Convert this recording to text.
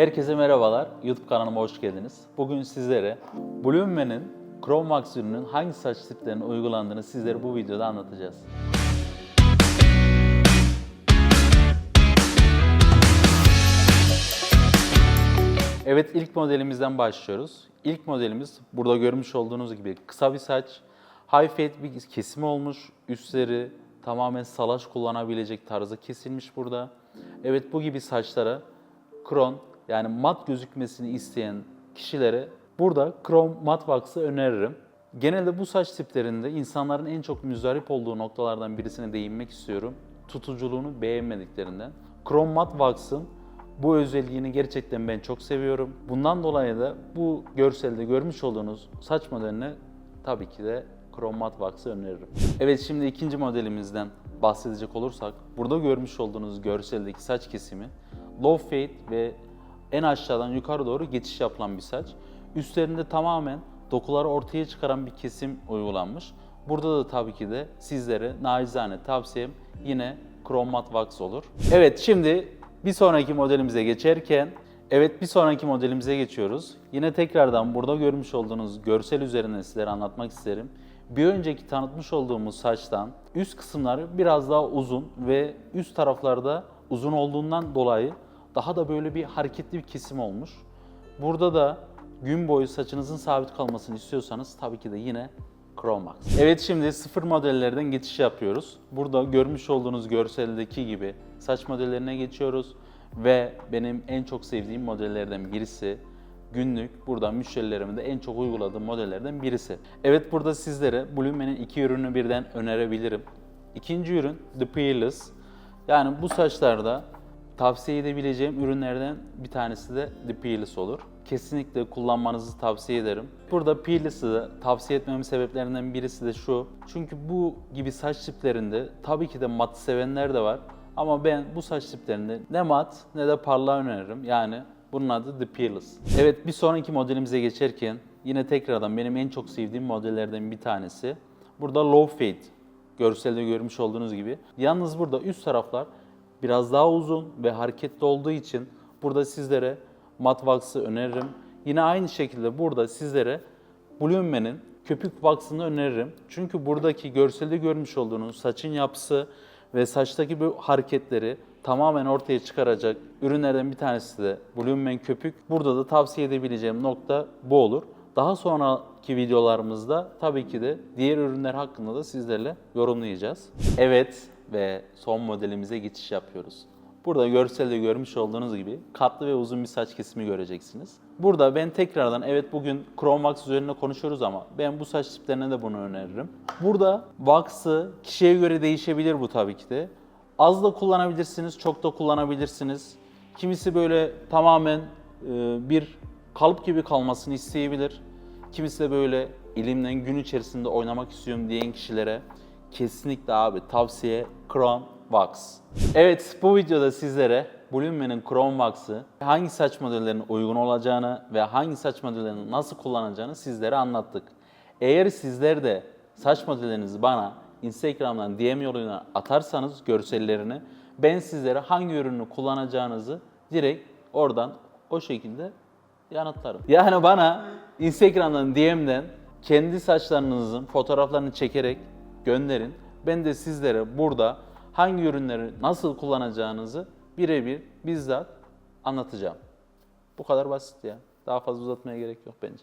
Herkese merhabalar. YouTube kanalıma hoş geldiniz. Bugün sizlere Blumen'in Chrome Max ürününün hangi saç tiplerine uygulandığını sizlere bu videoda anlatacağız. Evet ilk modelimizden başlıyoruz. İlk modelimiz burada görmüş olduğunuz gibi kısa bir saç. High fade bir kesimi olmuş. Üstleri tamamen salaş kullanabilecek tarzda kesilmiş burada. Evet bu gibi saçlara kron yani mat gözükmesini isteyen kişilere burada Chrome Matte Wax'ı öneririm. Genelde bu saç tiplerinde insanların en çok müzdarip olduğu noktalardan birisine değinmek istiyorum. Tutuculuğunu beğenmediklerinden. Chrome Matte Wax'ın bu özelliğini gerçekten ben çok seviyorum. Bundan dolayı da bu görselde görmüş olduğunuz saç modeline tabii ki de Chrome Matte Wax'ı öneririm. Evet şimdi ikinci modelimizden bahsedecek olursak burada görmüş olduğunuz görseldeki saç kesimi low fade ve en aşağıdan yukarı doğru geçiş yapılan bir saç. Üstlerinde tamamen dokuları ortaya çıkaran bir kesim uygulanmış. Burada da tabii ki de sizlere naizane tavsiyem yine Chrome Matte Wax olur. Evet şimdi bir sonraki modelimize geçerken Evet bir sonraki modelimize geçiyoruz. Yine tekrardan burada görmüş olduğunuz görsel üzerinden sizlere anlatmak isterim. Bir önceki tanıtmış olduğumuz saçtan üst kısımları biraz daha uzun ve üst taraflarda uzun olduğundan dolayı daha da böyle bir hareketli bir kesim olmuş. Burada da gün boyu saçınızın sabit kalmasını istiyorsanız tabii ki de yine Chrome Max. Evet şimdi sıfır modellerden geçiş yapıyoruz. Burada görmüş olduğunuz görseldeki gibi saç modellerine geçiyoruz. Ve benim en çok sevdiğim modellerden birisi günlük burada müşterilerimin de en çok uyguladığım modellerden birisi. Evet burada sizlere Blumen'in iki ürünü birden önerebilirim. İkinci ürün The Peerless. Yani bu saçlarda tavsiye edebileceğim ürünlerden bir tanesi de The Peerless olur. Kesinlikle kullanmanızı tavsiye ederim. Burada Peerless'ı tavsiye etmemin sebeplerinden birisi de şu. Çünkü bu gibi saç tiplerinde tabii ki de mat sevenler de var. Ama ben bu saç tiplerinde ne mat ne de parlağı öneririm. Yani bunun adı The Peerless. Evet bir sonraki modelimize geçerken yine tekrardan benim en çok sevdiğim modellerden bir tanesi. Burada Low Fade. Görselde görmüş olduğunuz gibi. Yalnız burada üst taraflar biraz daha uzun ve hareketli olduğu için burada sizlere Matte Wax'ı öneririm. Yine aynı şekilde burada sizlere Blumen'in köpük wax'ını öneririm. Çünkü buradaki görselde görmüş olduğunuz saçın yapısı ve saçtaki bu hareketleri tamamen ortaya çıkaracak ürünlerden bir tanesi de Blumen köpük. Burada da tavsiye edebileceğim nokta bu olur. Daha sonraki videolarımızda tabii ki de diğer ürünler hakkında da sizlerle yorumlayacağız. Evet ve son modelimize geçiş yapıyoruz. Burada görselde görmüş olduğunuz gibi katlı ve uzun bir saç kesimi göreceksiniz. Burada ben tekrardan evet bugün Chrome Wax üzerine konuşuyoruz ama ben bu saç tiplerine de bunu öneririm. Burada Wax'ı kişiye göre değişebilir bu tabii ki de. Az da kullanabilirsiniz, çok da kullanabilirsiniz. Kimisi böyle tamamen e, bir kalıp gibi kalmasını isteyebilir. Kimisi de böyle elimden gün içerisinde oynamak istiyorum diyen kişilere kesinlikle abi tavsiye Chrome Wax. Evet bu videoda sizlere Blumen'in Chrome Wax'ı hangi saç modellerine uygun olacağını ve hangi saç modellerini nasıl kullanacağını sizlere anlattık. Eğer sizler de saç modellerinizi bana Instagram'dan DM yoluyla atarsanız görsellerini ben sizlere hangi ürünü kullanacağınızı direkt oradan o şekilde yanıtlarım. Yani bana Instagram'dan DM'den kendi saçlarınızın fotoğraflarını çekerek gönderin. Ben de sizlere burada hangi ürünleri nasıl kullanacağınızı birebir bizzat anlatacağım. Bu kadar basit ya. Daha fazla uzatmaya gerek yok bence.